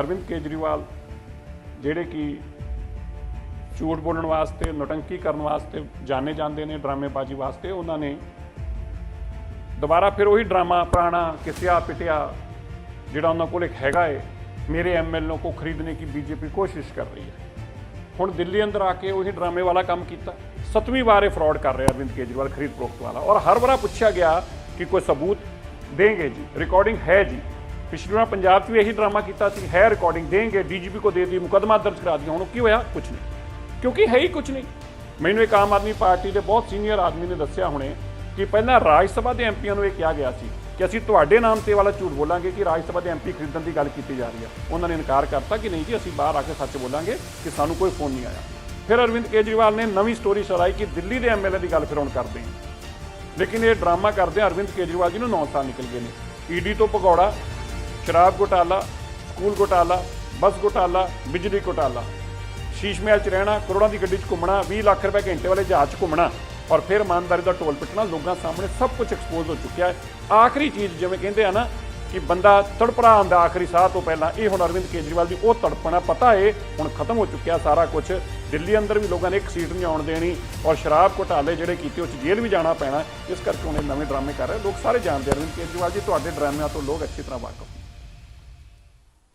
ਅਰਵਿੰਦ ਕੇਜਰੀਵਾਲ ਜਿਹੜੇ ਕਿ ਝੂਠ ਬੋਲਣ ਵਾਸਤੇ, ਨੋਟੰਕੀ ਕਰਨ ਵਾਸਤੇ ਜਾਣੇ ਜਾਂਦੇ ਨੇ ਡਰਾਮੇਬਾਜ਼ੀ ਵਾਸਤੇ, ਉਹਨਾਂ ਨੇ ਦੁਬਾਰਾ ਫਿਰ ਉਹੀ ਡਰਾਮਾ ਪੁਰਾਣਾ ਕਿਸਿਆ ਪਿਟਿਆ, ਜਿਹੜਾ ਉਹਨਾਂ ਕੋਲ ਇੱਕ ਹੈਗਾ ਏ, ਮੇਰੇ ਐਮਐਲਏ ਕੋ ਖਰੀਦਣੇ की ਬੀਜੇਪੀ ਕੋਸ਼ਿਸ਼ ਕਰ ਰਹੀ ਹੈ। ਹੁਣ ਦਿੱਲੀ ਅੰਦਰ ਆ ਕੇ ਉਹੀ ਡਰਾਮੇ ਵਾਲਾ ਕੰਮ ਕੀਤਾ। ਸੱਤਵੀਂ ਵਾਰ ਇਹ ਫਰਾਡ ਕਰ ਰਿਹਾ ਅਰਵਿੰਦ ਕੇਜਰੀਵਾਲ, ਖਰੀਦ ਫਰੋਖਤ ਵਾਲਾ। ਔਰ ਹਰ ਵਾਰ ਪੁੱਛਿਆ ਗਿਆ ਕਿ ਕੋਈ ਸਬੂਤ ਦੇਂਗੇ ਜੀ ਰਿਕਾਰਡਿੰਗ ਹੈ ਜੀ। ਪਿਛਲੀ ਵਾਰ ਪੰਜਾਬ 'ਚ ਵੀ ਇਹੀ ਡਰਾਮਾ ਕੀਤਾ ਸੀ, ਹੈ ਰਿਕਾਰਡਿੰਗ ਦੇਂਗੇ ਡੀਜੀਪੀ ਕੋ ਦੇ ਦੀ ਮੁਕਦਮਾ ਦਰਜ ਕਰਾ ਦਿਆ ਹੁਣ ਕੀ ਹੋਇਆ? ਕੁਝ ਨਹੀਂ। ਕਿਉਂਕਿ ਹੈ ਹੀ ਕੁਝ ਨਹੀਂ। ਮੈਨੂੰ ਇੱਕ ਆਮ ਆਦਮੀ ਪਾਰਟੀ ਦੇ ਬਹੁਤ ਸੀਨੀਅਰ ਆਦਮੀ ਨੇ ਦੱਸਿਆ ਹੁਣੇ ਕਿ ਪਹਿਲਾਂ ਰਾਜ ਸਭਾ ਦੇ ਐਮਪੀਆਂ ਨੂੰ ਇਹ ਕਿਹਾ ਗਿਆ ਸੀ ਕਿ ਅਸੀਂ ਤੁਹਾਡੇ ਨਾਮ ਤੇ ਵਾਲਾ ਝੂਠ ਬੋਲਾਂਗੇ ਕਿ ਰਾਜ ਸਭਾ ਦੇ ਐਮਪੀ ਖਰੀਦਣ ਦੀ ਗੱਲ ਕੀਤੀ ਜਾ ਰਹੀ ਹੈ। ਉਹਨਾਂ ਨੇ ਇਨਕਾਰ ਕਰਤਾ ਕਿ ਨਹੀਂ ਜੀ, ਅਸੀਂ ਬਾਹਰ ਆ ਕੇ ਸੱਚ ਬੋਲਾਂਗੇ ਕਿ ਸਾਨੂੰ ਕੋਈ ਫੋਨ ਨਹੀਂ ਆਇਆ। ਫਿਰ ਅਰਵਿੰਦ ਕੇਜਰੀਵਾਲ ਨੇ ਨਵੀਂ ਸਟੋਰੀ ਚਲਾਈ ਕਿ ਦਿੱਲੀ ਦੇ ਐਮਐਲਏ ਦੀ ਗੱਲ ਫਿਰ ਹੁਣ ਕਰਦੇ ਹਾਂ। ਲੇਕਿਨ ਇਹ ਡਰਾਮਾ ਕਰਦੇ ਅਰਵਿੰਦ ਕੇਜਰੀਵਾਲ ਜੀ ਨੂੰ 9 ਸਾਲ ਨਿਕਲ ਗਏ ਨੇ। ਈਡੀ ਤੋਂ ਭਗੌੜਾ ਸ਼ਰਾਬ ਘੁਟਾਲਾ, ਸਕੂਲ ਘੁਟਾਲਾ, ਬੱਸ ਘੁਟਾਲਾ, ਬਿਜਲੀ ਘੁਟਾਲਾ। ਸ਼ੀਸ਼ ਮਹਿਲ 'ਚ ਰਹਿਣਾ, ਕਰੋੜਾਂ ਦੀ ਗੱਡੀ 'ਚ ਘੁੰਮਣਾ 20 ਲੱਖ ਰੁਪਏ ਘੰਟੇ ਵਾਲੇ ਜਹਾਜ਼ 'ਚ ਘੁੰਮਣਾ ਔਰ ਫਿਰ ਇਮਾਨਦਾਰੀ ਦਾ ਟੋਲ ਪਿੱਟਣਾ ਲੋਕਾਂ ਸਾਹਮਣੇ ਸਭ ਕੁਝ ਐਕਸਪੋਜ਼ ਹੋ ਚੁੱਕਿਆ ਹੈ। ਆਖਰੀ ਚੀਜ਼ ਜਿਵੇਂ ਕਹਿੰਦੇ ਆ ਨਾ ਕਿ ਬੰਦਾ ਤੜਪੜਾ ਆਉਂਦਾ ਆਖਰੀ ਸਾਹ ਤੋਂ ਪਹਿਲਾਂ ਇਹ ਹੁਣ ਅਰਵਿੰਦ ਕੇਜਰੀਵਾਲ ਦੀ ਉਹ ਤੜਪਣਾ ਪਤਾ ਏ, ਹੁਣ ਖਤਮ ਹੋ ਚੁੱਕਿਆ ਸਾਰਾ ਕੁਝ ਦਿੱਲੀ ਅੰਦਰ ਵੀ ਲੋਕਾਂ ਨੇ ਇੱਕ ਸੀਟ ਨਹੀਂ ਆਉਣ ਦੇਣੀ ਔਰ ਸ਼ਰਾਬ ਘੁਟਾਲੇ ਜਿਹੜੇ ਕੀਤੇ ਉਹ 'ਚ ਜੇਲ੍ਹ ਵੀ ਜਾਣਾ ਪੈਣਾ, ਇਸ ਕਰਕੇ ਹੁਣ ਇਹ ਨਵੇਂ ਡਰਾਮੇ ਕਰ ਰਹੇ। ਲੋਕ ਸਾਰੇ ਜਾਣਦੇ ਅਰਵਿੰਦ ਕੇਜਰੀਵਾਲ ਜੀ, ਤੁਹਾਡੇ ਡਰਾਮਿਆਂ ਤੋਂ ਲੋਕ ਅੱਛੀ ਤਰ੍ਹਾਂ ਵਾਕਫ